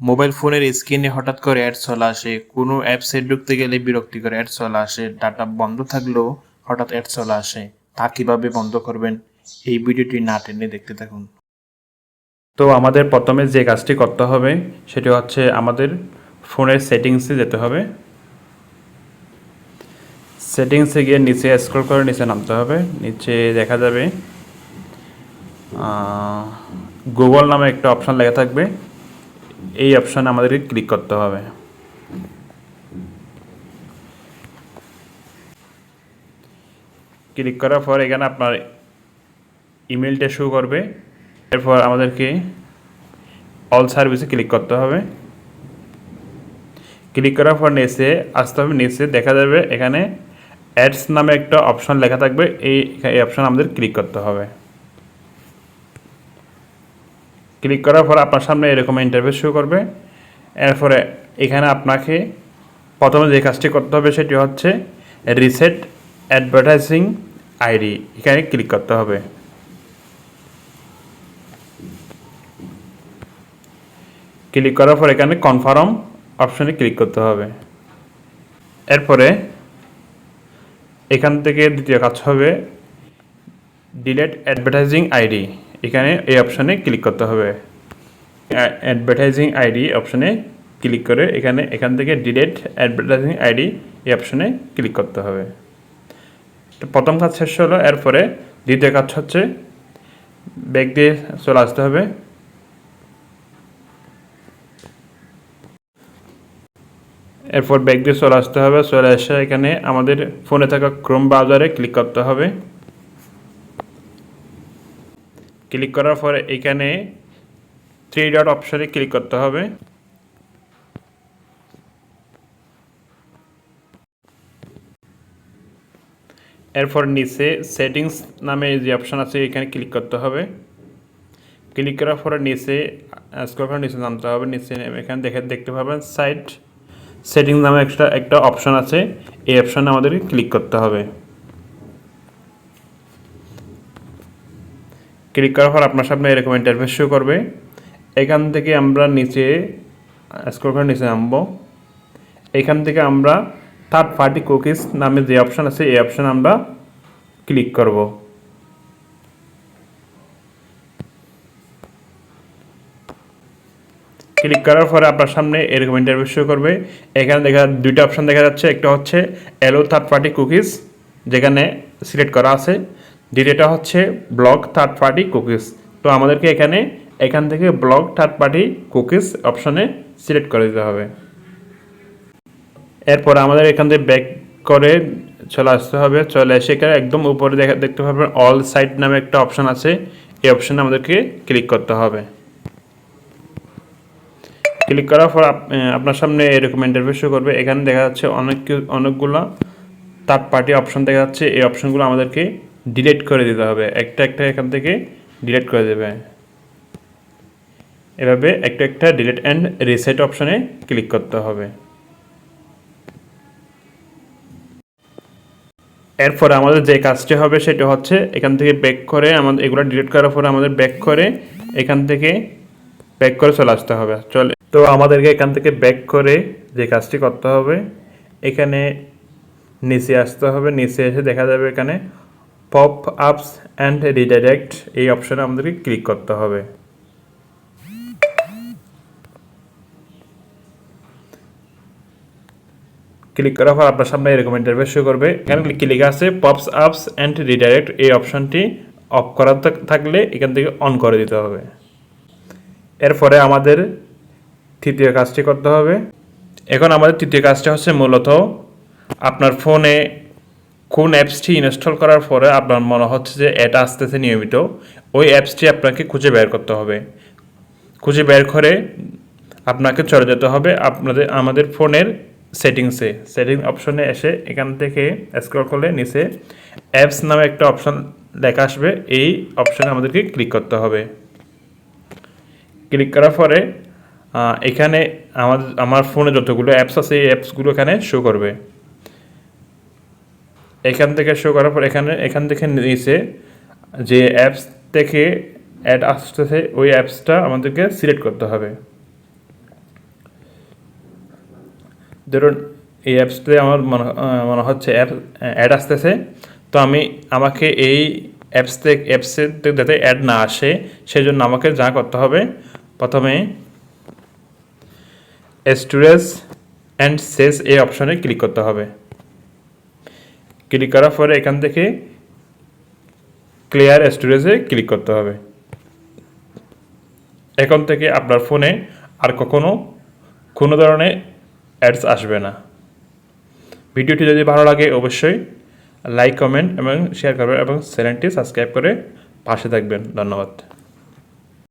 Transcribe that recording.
Mobile ফোনের স্ক্রিনে হঠাৎ করে অ্যাড চলে আসে। কোনো অ্যাপসে ঢুকতে গেলে বিরক্তিকর অ্যাড চলে আসে। ডাটা বন্ধ থাকলেও হঠাৎ অ্যাড চলে আসে। তা কীভাবে বন্ধ করবেন? এই ভিডিওটি না টেনে দেখতে থাকুন। তো আমাদের প্রথমে যে কাজটি করতে হবে, সেটি হচ্ছে আমাদের ফোনের সেটিংসে যেতে হবে। সেটিংসে গিয়ে নিচে স্ক্রল করে নিচে নামতে হবে। নিচে দেখা যাবে গুগল নামে একটা অপশান লেখা থাকবে। এই অপশানে আমাদেরকে ক্লিক করতে হবে। ক্লিক করার পর এখানে আপনার ইমেলটা শো করবে। এরপর আমাদেরকে অল সার্ভিসে ক্লিক করতে হবে। ক্লিক করার পর নেসে আসতে হবে। নিচে দেখা যাবে এখানে অ্যাডস নামে একটা অপশন লেখা থাকবে। এই অপশন আমাদের ক্লিক করতে হবে। ক্লিক করার পর আপনার সামনে এরকম ইন্টারভিউ শো করবে। এরপরে এখানে আপনাকে প্রথমে যে কাজটি করতে হবে সেটি হচ্ছে রিসেট অ্যাডভার্টাইজিং আইডি এখানে ক্লিক করতে হবে। ক্লিক করার পর এখানে কনফার্ম অপশনে ক্লিক করতে হবে। এরপরে এখান থেকে দ্বিতীয় কাজ হবে ডিলেট অ্যাডভার্টাইজিং আইডি এখানে এই অপশানে ক্লিক করতে হবে। অ্যাডভার্টাইজিং আইডি অপশানে ক্লিক করে এখানে, এখান থেকে ডিলেট অ্যাডভার্টাইজিং আইডি এই অপশানে ক্লিক করতে হবে। প্রথম কাজ শেষ হলো, এরপরে দ্বিতীয় কাজ হচ্ছে ব্যাগ দিয়ে চলে আসতে হবে। এরপর ব্যাগ দিয়ে চলে আসতে হবে, চলে এসে এখানে আমাদের ফোনে থাকা ক্রোম ব্রাউজারে ক্লিক করতে হবে। ক্লিক করার পরে এখানে থ্রি ডট অপশনে ক্লিক করতে হবে। এরপর নিচে সেটিংস নামে যে অপশন আছে এখানে ক্লিক করতে হবে। ক্লিক করার পরে নিচে স্ক্রল করে নিচে নামতে হবে। নিচে এখানে দেখে, দেখতে পাবেন সাইট সেটিংস নামে একটা একটা অপশন আছে। এই অপশনে আমাদেরকে ক্লিক করতে হবে। ক্লিক করার পর আপনার সামনে এরকম ইন্টারফেস শো করবে। এখান থেকে আমরা নিচে স্ক্রল করে নিচে নামবো। এখান থেকে আমরা থার্ড পার্টি কুকিজ নামে যে অপশন আছে, এই অপশন আমরা ক্লিক করব। ক্লিক করার পরে আপনার সামনে এরকম ইন্টারভিউ শো করবে। এখানে দেখা, দুইটা অপশন দেখা যাচ্ছে। একটা হচ্ছে এলো থার্ড পার্টি কুকিজ যেখানে সিলেক্ট করা আছে। দ্বিতীয়টা হচ্ছে ব্লক থার্ড পার্টি কুকিজ তো আমাদেরকে এখানে, এখান থেকে ব্লক থার্ড পার্টি কুকিজ অপশনে সিলেক্ট করে দিতে হবে। এরপর আমাদের এখান থেকে ব্যাক করে চলে আসতে হবে। চলে এসে এখানে একদম উপরে দেখা, দেখতে পাবেন অল সাইট নামে একটা অপশন আছে। এই অপশনে আমাদেরকে ক্লিক করতে হবে। ক্লিক করার পর আপ- আপনার সামনে এরকম ইন্টারভিউ করবে। এখানে দেখা যাচ্ছে অনেক, অনেকগুলো থার্ড পার্টি অপশন দেখা যাচ্ছে। এই অপশনগুলো আমাদেরকে ডিলিট করে দিতে হবে। একটা একটা এখান থেকে ডিলিট করে দেবে। এভাবে একটা একটা ডিলিট অ্যান্ড রিসেট অপশনে ক্লিক করতে হবে। এরপরে আমাদের যে কাজটি হবে সেটা হচ্ছে এখান থেকে ব্যাক করে আমাদের এগুলো ডিলিট করার পরে আমাদের ব্যাক করে এখান থেকে ব্যাক করে চলে আসতে হবে। চলে তো আমাদেরকে এখান থেকে ব্যাক করে যে কাজটি করতে হবে, এখানে নিচে আসতে হবে। নিচে এসে দেখা যাবে এখানে পপ আপস অ্যান্ড রিডাইরেক্ট এই অপশনে আমাদেরকে ক্লিক করতে হবে। ক্লিক করার পর আপনার সামনে এরকম ইন্টারভেস শো করবে। এখানে ক্লিক আছে পপস আপস অ্যান্ড রিডাইরেক্ট এই অপশনটি অফ করা থাক- থাকলে এখান থেকে অন করে দিতে হবে। এরপরে আমাদের তৃতীয় কাজটি করতে হবে। এখন আমাদের তৃতীয় কাজটা হচ্ছে মূলত আপনার ফোনে কোন অ্যাপসটি ইনস্টল করার পরে আপনার মনে হচ্ছে যে এটা আসতেছে নিয়মিত, ওই অ্যাপসটি আপনাকে খুঁজে বের করতে হবে। খুঁজে বের করে আপনাকে চলে যেতে হবে আপনাদের, আমাদের ফোনের সেটিংসে। সেটিং অপশনে এসে এখান থেকে স্ক্রল করলে নিচে অ্যাপস নামে একটা অপশন লেখা আসবে। এই অপশনে আমাদেরকে ক্লিক করতে হবে। ক্লিক করার পরে এখানে আমার আমার ফোনে যতগুলো অ্যাপস আছে, এই অ্যাপসগুলো এখানে শো করবে। এখান থেকে শো করার পর এখানে, এখান থেকে নিচে যে অ্যাপস থেকে অ্যাড আসতেছে, ওই অ্যাপসটা আমাদেরকে সিলেক্ট করতে হবে। ধরুন, এই অ্যাপসতে আমার মনে হচ্ছে অ্যাপ অ্যাড আসতেছে। তো আমি, আমাকে এই অ্যাপস থেকে অ্যাপসের থেকে যাতে অ্যাড না আসে সেই জন্য আমাকে যা করতে হবে, প্রথমে স্টোরেজ অ্যান্ড সেস এই অপশনে ক্লিক করতে হবে। ক্লিক করার পরে এখান থেকে ক্লিয়ার স্টোরেজে ক্লিক করতে হবে। এখন থেকে আপনার ফোনে আর কখনো কোনো ধরনের অ্যাডস আসবে না। ভিডিওটি যদি ভালো লাগে অবশ্যই লাইক কমেন্ট এবং শেয়ার করবেন এবং চ্যানেলটি সাবস্ক্রাইব করে পাশে থাকবেন। ধন্যবাদ।